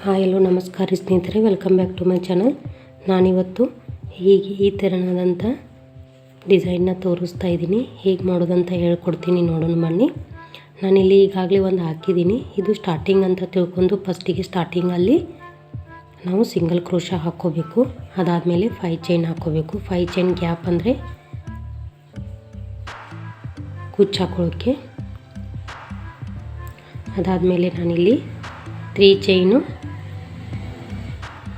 Hi ಎಲ್ಲೋ ನಮಸ್ಕಾರ ಸ್ನೇಹಿತರೆ welcome back to my channel ನಾನಿವತ್ತು ಹೀಗೆ ಈ ಥರನಾದಂಥ ಡಿಸೈನ್ನ ತೋರಿಸ್ತಾ ಇದ್ದೀನಿ. ಹೇಗೆ ಮಾಡೋದಂತ ಹೇಳ್ಕೊಡ್ತೀನಿ ನೋಡೋಣ, ಬನ್ನಿ. ನಾನಿಲ್ಲಿ ಈಗಾಗಲೇ ಒಂದು ಹಾಕಿದ್ದೀನಿ. ಇದು ಸ್ಟಾರ್ಟಿಂಗ್ ಅಂತ ತಿಳ್ಕೊಂಡು ಫಸ್ಟಿಗೆ ಸ್ಟಾರ್ಟಿಂಗಲ್ಲಿ ನಾವು ಸಿಂಗಲ್ ಕ್ರೋಶ ಹಾಕ್ಕೋಬೇಕು. ಅದಾದಮೇಲೆ ಫೈವ್ ಚೈನ್ ಹಾಕ್ಕೋಬೇಕು. ಫೈವ್ ಚೈನ್ ಗ್ಯಾಪ್ ಅಂದರೆ ಕುಚ್ಚು ಹಾಕೊಳ್ಳೋಕ್ಕೆ ಅದಾದಮೇಲೆ ನಾನಿಲ್ಲಿ ತ್ರೀ ಚೈನು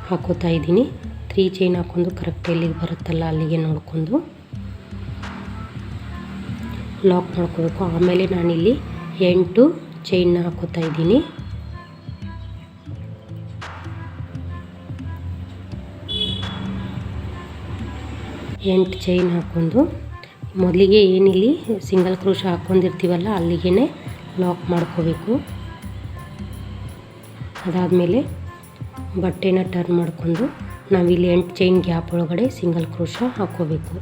ಹಾಕೋತಾ ಇದ್ದೀನಿ. ತ್ರೀ ಚೈನ್ ಹಾಕ್ಕೊಂಡು ಕರೆಕ್ಟ್ ಎಲ್ಲಿಗೆ ಬರುತ್ತಲ್ಲ, ಅಲ್ಲಿಗೆ ನೋಡ್ಕೊಂಡು ಲಾಕ್ ಮಾಡ್ಕೋಬೇಕು. ಆಮೇಲೆ ನಾನಿಲ್ಲಿ ಎಂಟು ಚೈನ್ನ ಹಾಕೋತಾ ಇದ್ದೀನಿ. ಎಂಟು ಚೈನ್ ಹಾಕ್ಕೊಂಡು ಮೊದಲಿಗೆ ಏನಿಲ್ಲಿ ಸಿಂಗಲ್ ಕ್ರೋಶ ಹಾಕ್ಕೊಂಡಿರ್ತೀವಲ್ಲ ಅಲ್ಲಿಗೆ ಲಾಕ್ ಮಾಡ್ಕೋಬೇಕು. ಅದಾದಮೇಲೆ ಬಟ್ಟೆನ ಟರ್ನ್ ಮಾಡಿಕೊಂಡು ನಾವಿಲ್ಲಿ ಎಂಟು ಚೈನ್ ಗ್ಯಾಪ್ ಒಳಗಡೆ ಸಿಂಗಲ್ ಕ್ರೋಶ ಹಾಕ್ಕೋಬೇಕು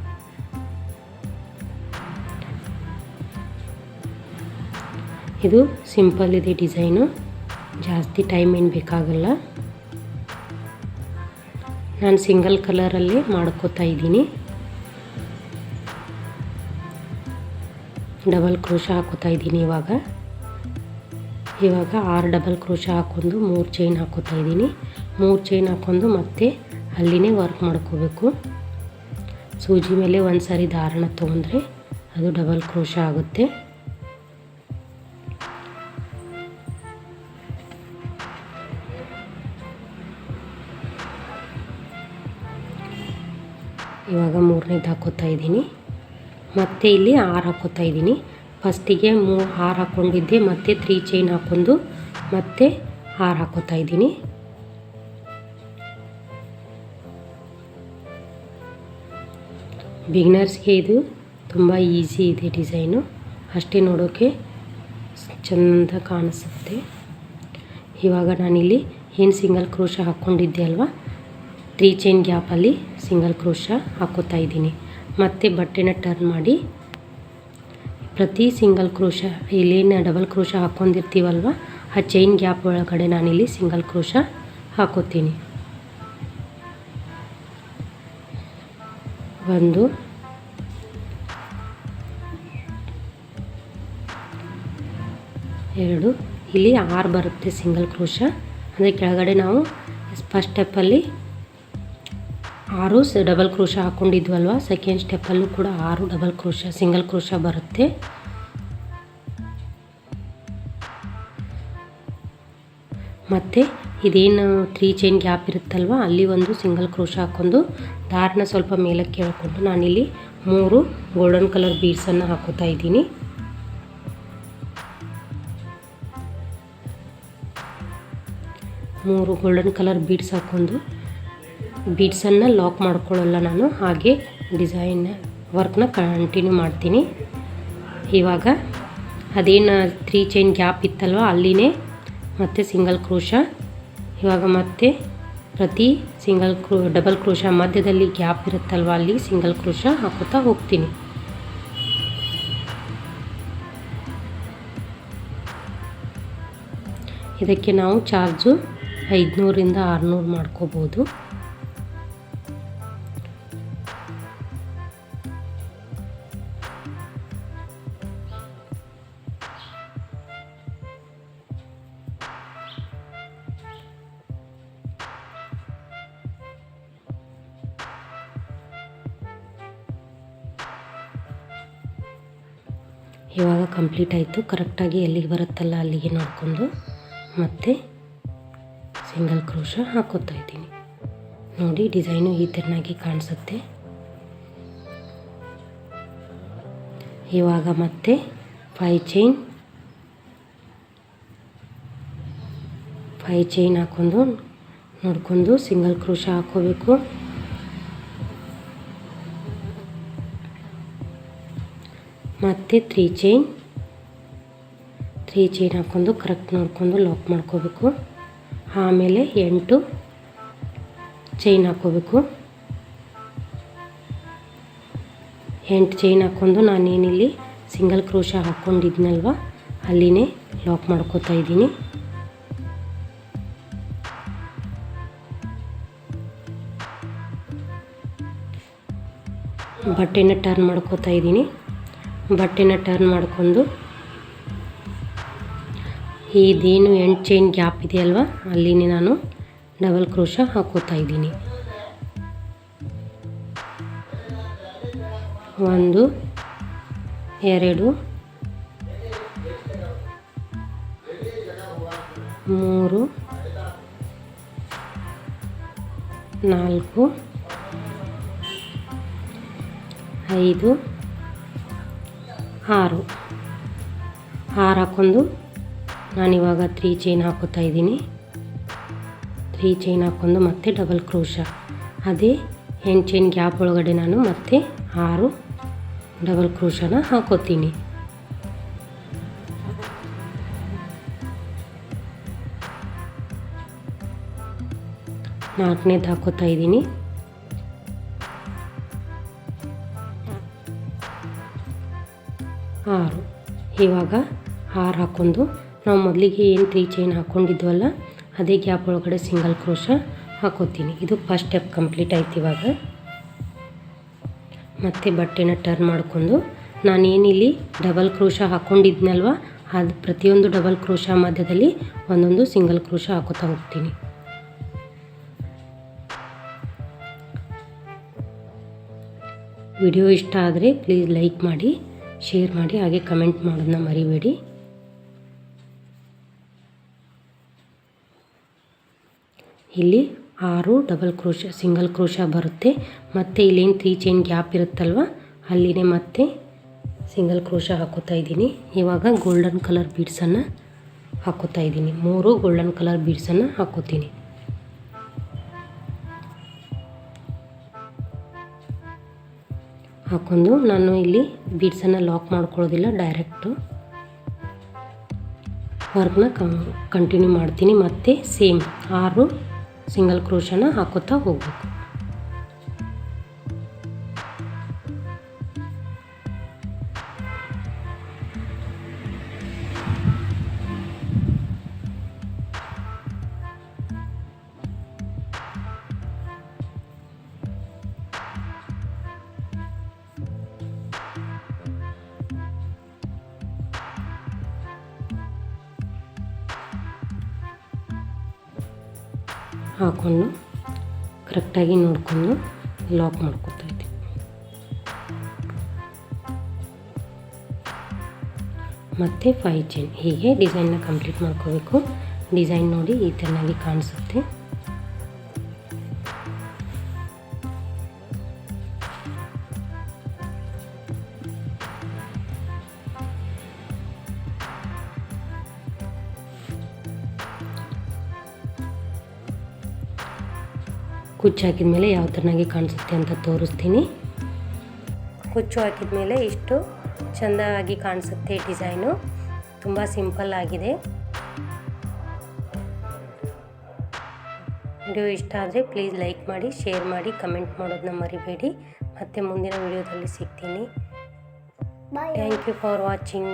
ಇದು ಸಿಂಪಲ್ ಇದೆ ಡಿಸೈನು ಜಾಸ್ತಿ ಟೈಮ್ ಏನು ಬೇಕಾಗಲ್ಲ. ನಾನು ಸಿಂಗಲ್ ಕಲರಲ್ಲೇ ಮಾಡ್ಕೋತಾ ಇದ್ದೀನಿ. ಡಬಲ್ ಕ್ರೋಶ ಹಾಕೋತಾ ಇದ್ದೀನಿ ಇವಾಗ. ಇವಾಗ ಆರು ಡಬಲ್ ಕ್ರೋಶ ಹಾಕ್ಕೊಂಡು ಮೂರು ಚೈನ್ ಹಾಕೋತಾ ಇದ್ದೀನಿ. ಮೂರು ಚೈನ್ ಹಾಕ್ಕೊಂಡು ಮತ್ತೆ ಅಲ್ಲಿನೇ ವರ್ಕ್ ಮಾಡ್ಕೋಬೇಕು. ಸೂಜಿ ಮೇಲೆ ಒಂದು ಸಾರಿ ದಾರಣ ತೊಗೊಂಡ್ರೆ ಅದು ಡಬಲ್ ಕ್ರೋಶ ಆಗುತ್ತೆ. ಇವಾಗ ಮೂರನೇದು ಹಾಕೋತಾ ಇದ್ದೀನಿ. ಮತ್ತೆ ಇಲ್ಲಿ ಆರು ಹಾಕೋತಾ ಇದ್ದೀನಿ. ಫಸ್ಟಿಗೆ ಮೂ ಹಾರ್ ಹಾಕ್ಕೊಂಡಿದ್ದೆ ಮತ್ತೆ ತ್ರೀ ಚೈನ್ ಹಾಕ್ಕೊಂಡು ಮತ್ತೆ ಹಾರ್ ಹಾಕೋತಾ ಇದ್ದೀನಿ. ಬಿಗ್ನರ್ಸ್ಗೆ ಇದು ತುಂಬ ಈಸಿ ಇದೆ ಡಿಸೈನು. ಅಷ್ಟೇ ನೋಡೋಕ್ಕೆ ಚೆಂದ ಕಾಣಿಸುತ್ತೆ. ಇವಾಗ ನಾನಿಲ್ಲಿ ಏನು ಸಿಂಗಲ್ ಕ್ರೋಶ ಹಾಕ್ಕೊಂಡಿದ್ದೆ ಅಲ್ವಾ? ತ್ರೀ ಚೈನ್ ಗ್ಯಾಪಲ್ಲಿ ಸಿಂಗಲ್ ಕ್ರೋಶ ಹಾಕೋತಾ ಇದ್ದೀನಿ. ಮತ್ತು ಬಟ್ಟೆನ ಟರ್ನ್ ಮಾಡಿ ಪ್ರತಿ ಸಿಂಗಲ್ ಕ್ರೋಶ ಇಲ್ಲೇನು ಡಬಲ್ ಕ್ರೋಶ ಹಾಕ್ಕೊಂಡಿರ್ತೀವಲ್ವ? ಆ ಚೈನ್ ಗ್ಯಾಪ್ ಒಳಗಡೆ ನಾನಿಲ್ಲಿ ಸಿಂಗಲ್ ಕ್ರೋಶ ಹಾಕೋತೀನಿ. ಒಂದು. ಎರಡು. ಇಲ್ಲಿ ಆರು ಬರುತ್ತೆ ಸಿಂಗಲ್ ಕ್ರೋಶ. ಅಂದರೆ ಕೆಳಗಡೆ ನಾವು ಫಸ್ಟ್ ಸ್ಟೆಪ್ಪಲ್ಲಿ ಆರು ಡಬಲ್ ಕ್ರೋಶ ಹಾಕ್ಕೊಂಡಿದ್ವಲ್ವ ಸೆಕೆಂಡ್ ಸ್ಟೆಪ್ಪಲ್ಲೂ ಕೂಡ ಆರು ಡಬಲ್ ಕ್ರೋಶ ಸಿಂಗಲ್ ಕ್ರೋಶ ಬರುತ್ತೆ. ಮತ್ತು ಇದೇನು ತ್ರೀ ಚೈನ್ ಗ್ಯಾಪ್ ಇರುತ್ತಲ್ವ? ಅಲ್ಲಿ ಒಂದು ಸಿಂಗಲ್ ಕ್ರೋಶ ಹಾಕ್ಕೊಂಡು ದಾರನ ಸ್ವಲ್ಪ ಮೇಲಕ್ಕೆ ಹೇಳ್ಕೊಂಡು ನಾನಿಲ್ಲಿ ಮೂರು ಗೋಲ್ಡನ್ ಕಲರ್ ಬೀಡ್ಸನ್ನು ಹಾಕೋತಾ ಇದ್ದೀನಿ. ಮೂರು ಗೋಲ್ಡನ್ ಕಲರ್ ಬೀಡ್ಸ್ ಹಾಕ್ಕೊಂಡು ಬೀಡ್ಸನ್ನು ಲಾಕ್ ಮಾಡ್ಕೊಳ್ಳಲ್ಲ ನಾನು. ಹಾಗೆ ಡಿಸೈನ್ ವರ್ಕ್ನ ಕಂಟಿನ್ಯೂ ಮಾಡ್ತೀನಿ. ಇವಾಗ ಅದೇನು ತ್ರೀ ಚೈನ್ ಗ್ಯಾಪ್ ಇತ್ತಲ್ವ ಅಲ್ಲಿನೇ ಮತ್ತು ಸಿಂಗಲ್ ಕ್ರೋಶ ಇವಾಗ ಮತ್ತೆ ಪ್ರತಿ ಸಿಂಗಲ್ ಕ್ರೋ ಡಬಲ್ ಕ್ರೋಶ ಮಧ್ಯದಲ್ಲಿ ಗ್ಯಾಪ್ ಇರುತ್ತಲ್ವ ಅಲ್ಲಿ ಸಿಂಗಲ್ ಕ್ರೋಶ ಹಾಕುತ್ತಾ ಹೋಗ್ತೀನಿ. ಇದಕ್ಕೆ ನಾವು ಚಾರ್ಜು ಐದುನೂರಿಂದ ಆರುನೂರು ಮಾಡ್ಕೋಬೋದು. ಇವಾಗ ಕಂಪ್ಲೀಟ್ ಆಯಿತು. ಕರೆಕ್ಟಾಗಿ ಎಲ್ಲಿಗೆ ಬರುತ್ತಲ್ಲ ಅಲ್ಲಿಗೆ ನೋಡಿಕೊಂಡು ಮತ್ತೆ ಸಿಂಗಲ್ ಕ್ರೋಶ ಹಾಕೋತಾ ಇದ್ದೀನಿ. ನೋಡಿ ಡಿಸೈನು ಈ ಥರನಾಗಿ ಕಾಣಿಸುತ್ತೆ. ಇವಾಗ ಮತ್ತೆ ಫೈ ಚೈನ್ ಫೈ ಚೈನ್ ಹಾಕ್ಕೊಂಡು ನೋಡ್ಕೊಂಡು ಸಿಂಗಲ್ ಕ್ರೋಶ ಹಾಕ್ಕೋಬೇಕು ಮತ್ತು ತ್ರೀ ಚೈನ್ ತ್ರೀ ಚೈನ್ ಹಾಕ್ಕೊಂಡು ಕರೆಕ್ಟ್ ನೋಡಿಕೊಂಡು ಲಾಕ್ ಮಾಡ್ಕೋಬೇಕು. ಆಮೇಲೆ ಎಂಟು ಚೈನ್ ಹಾಕ್ಕೋಬೇಕು ಎಂಟು ಚೈನ್ ಹಾಕ್ಕೊಂಡು ನಾನೇನಿಲ್ಲಿ ಸಿಂಗಲ್ ಕ್ರೋಶ ಹಾಕ್ಕೊಂಡಿದ್ನಲ್ವ ಅಲ್ಲಿನೇ ಲಾಕ್ ಮಾಡ್ಕೋತಾ ಇದ್ದೀನಿ. ಬಟ್ಟೆನ ಟರ್ನ್ ಮಾಡ್ಕೋತಾ ಇದ್ದೀನಿ. ಬಟ್ಟೆನ ಟರ್ನ್ ಮಾಡ್ಕೊಂಡು. ಇದೇನು ಎಂಡ್ ಚೈನ್ ಗ್ಯಾಪ್ ಇದೆಯಲ್ವ ಅಲ್ಲಿನೇ ನಾನು ಡಬಲ್ ಕ್ರೋಶ ಹಾಕೋತಾ ಇದ್ದೀನಿ. ಒಂದು, ಎರಡು, ಮೂರು, ನಾಲ್ಕು, ಐದು ಆರು ಆರು ಹಾಕ್ಕೊಂಡು ನಾನಿವಾಗ ತ್ರೀ ಚೈನ್ ಹಾಕೋತಾ ಇದ್ದೀನಿ. ತ್ರೀ ಚೈನ್ ಹಾಕ್ಕೊಂಡು ಮತ್ತೆ ಡಬಲ್ ಕ್ರೋಶ ಅದೇ ಎಂಟು ಚೈನ್ ಗ್ಯಾಪ್ ಒಳಗಡೆ ನಾನು ಮತ್ತೆ ಆರು ಡಬಲ್ ಕ್ರೋಶನ ಹಾಕೋತೀನಿ. ನಾಲ್ಕನೇದು ಹಾಕೋತಾ ಇದ್ದೀನಿ. ಆರು. ಇವಾಗ ಆರು ಹಾಕ್ಕೊಂಡು ನಾವು ಮೊದಲಿಗೆ ಏನು ತ್ರೀ ಚೈನ್ ಹಾಕ್ಕೊಂಡಿದ್ವಲ್ಲ, ಅದೇ ಗ್ಯಾಪ್ ಒಳಗಡೆ ಸಿಂಗಲ್ ಕ್ರೋಶ ಹಾಕೋತೀನಿ. ಇದು ಫಸ್ಟ್ ಸ್ಟೆಪ್ ಕಂಪ್ಲೀಟ್ ಆಯ್ತು ಇವಾಗ. ಮತ್ತು ಬಟ್ಟೆನ ಟರ್ನ್ ಮಾಡ್ಕೊಂಡು ನಾನೇನಿಲ್ಲಿ ಡಬಲ್ ಕ್ರೋಶ ಹಾಕ್ಕೊಂಡಿದ್ನಲ್ವ ಅದು ಪ್ರತಿಯೊಂದು ಡಬಲ್ ಕ್ರೋಶ ಮಧ್ಯದಲ್ಲಿ ಒಂದೊಂದು ಸಿಂಗಲ್ ಕ್ರೋಶ ಹಾಕೋತಾ ಹೋಗ್ತೀನಿ. ವಿಡಿಯೋ ಇಷ್ಟ ಆದರೆ ಪ್ಲೀಸ್ ಲೈಕ್ ಮಾಡಿ. ಶೇರ್ ಮಾಡಿ, ಹಾಗೆ ಕಮೆಂಟ್ ಮಾಡೋದನ್ನ ಮರಿಬೇಡಿ. ಇಲ್ಲಿ ಆರು ಡಬಲ್ ಕ್ರೋಶ ಸಿಂಗಲ್ ಕ್ರೋಶ ಬರುತ್ತೆ. ಮತ್ತು ಇಲ್ಲೇನು ತ್ರೀ ಚೈನ್ ಗ್ಯಾಪ್ ಇರುತ್ತಲ್ವ? ಅಲ್ಲಿನೇ ಮತ್ತೆ ಸಿಂಗಲ್ ಕ್ರೋಶ ಹಾಕೋತಾ ಇದ್ದೀನಿ. ಇವಾಗ ಗೋಲ್ಡನ್ ಕಲರ್ ಬೀಡ್ಸನ್ನು ಹಾಕೋತಾ ಇದ್ದೀನಿ. ಮೂರು ಗೋಲ್ಡನ್ ಕಲರ್ ಬೀಡ್ಸನ್ನು ಹಾಕೋತೀನಿ ಹಾಕ್ಕೊಂಡು ನಾನು ಇಲ್ಲಿ ಬೀಡ್ಸನ್ನು ಲಾಕ್ ಮಾಡ್ಕೊಳ್ಳೋದಿಲ್ಲ ಡೈರೆಕ್ಟು ವರ್ಕ್ನ ಕಂಟಿನ್ಯೂ ಮಾಡ್ತೀನಿ, ಮತ್ತು ಸೇಮ್ ಆರು ಸಿಂಗಲ್ ಕ್ರೋಶನ ಹಾಕೋತಾ ಹೋಗಬೇಕು. ಹಾಕ್ಕೊಂಡು ಕರೆಕ್ಟಾಗಿ ನೋಡಿಕೊಂಡು ಲಾಕ್ ಮಾಡ್ಕೊತಾ ಇದ್ದೆ. ಮತ್ತು ಫೈ ಚೈನ್ ಹೀಗೆ ಡಿಸೈನ್ನ ಕಂಪ್ಲೀಟ್ ಮಾಡ್ಕೋಬೇಕು. ಡಿಸೈನ್ ನೋಡಿ ಈ ಥರನಾಗಿ ಕಾಣಿಸುತ್ತೆ. ಕುಚ್ಚು ಹಾಕಿದ ಮೇಲೆ ಯಾವ ಥರನಾಗಿ ಕಾಣಿಸುತ್ತೆ ಅಂತ ತೋರಿಸ್ತೀನಿ. ಕುಚ್ಚು ಹಾಕಿದ ಮೇಲೆ ಇಷ್ಟು ಚೆಂದವಾಗಿ ಕಾಣಿಸುತ್ತೆ ಡಿಸೈನು. ತುಂಬ ಸಿಂಪಲ್ ಆಗಿದೆ. ವಿಡಿಯೋ ಇಷ್ಟ ಆದರೆ ಪ್ಲೀಸ್ ಲೈಕ್ ಮಾಡಿ ಶೇರ್ ಮಾಡಿ ಕಮೆಂಟ್ ಮಾಡೋದನ್ನ ಮರಿಬೇಡಿ. ಮತ್ತು ಮುಂದಿನ ವಿಡಿಯೋದಲ್ಲಿ ಸಿಗ್ತೀನಿ. Thank you for watching.